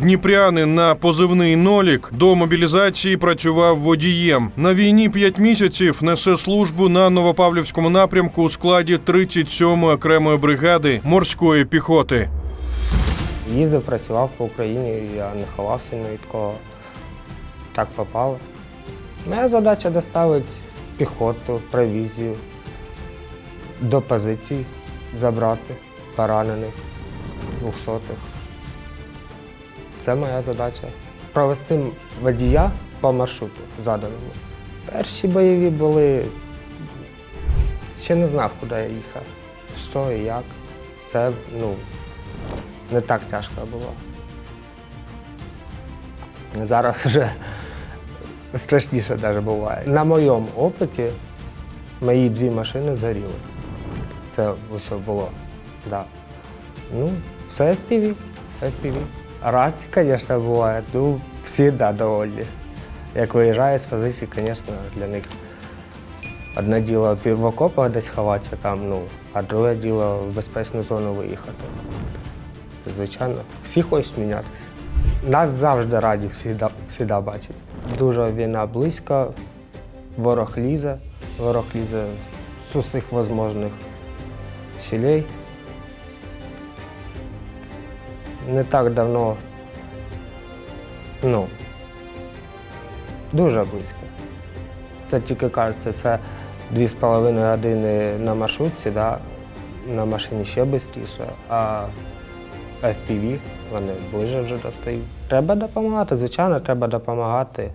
Дніпрянин на позивний Нолік до мобілізації працював водієм. На війні 5 місяців несе службу на Новопавлівському напрямку у складі 37-ї окремої бригади морської піхоти. Їздив, працював по Україні, я не ховався ні від кого. Так попало. Моя задача доставити піхоту, провізію, до позицій забрати поранених, двохсотих. Це моя задача. Провести водія по маршруту заданому. Перші бойові були. Ще не знав, куди я їхав, що і як. Це ну, не так тяжко було. Зараз вже страшніше навіть буває. На моєму опиті мої дві машини згоріли. Це усе було. Да. Ну, все FPV. FPV. Раз, звісно, буває, ну, всі да, довольні. Як виїжджаю з позиції, звісно, для них одне діло в окопах десь ховатися там, ну, а друге діло в безпечну зону виїхати. Це звичайно. Всі хочуть мінятися. Нас завжди раді всіда, всіда бачити. Дуже війна близько, ворог лізе, ворог лізе з усіх можливих щелей. Не так давно, ну, дуже близько. Це тільки кажеться, це дві з половиною години на маршрутці, да? на машині ще швидше, а FPV, вони ближче вже достають. Треба допомагати, звичайно, треба допомагати.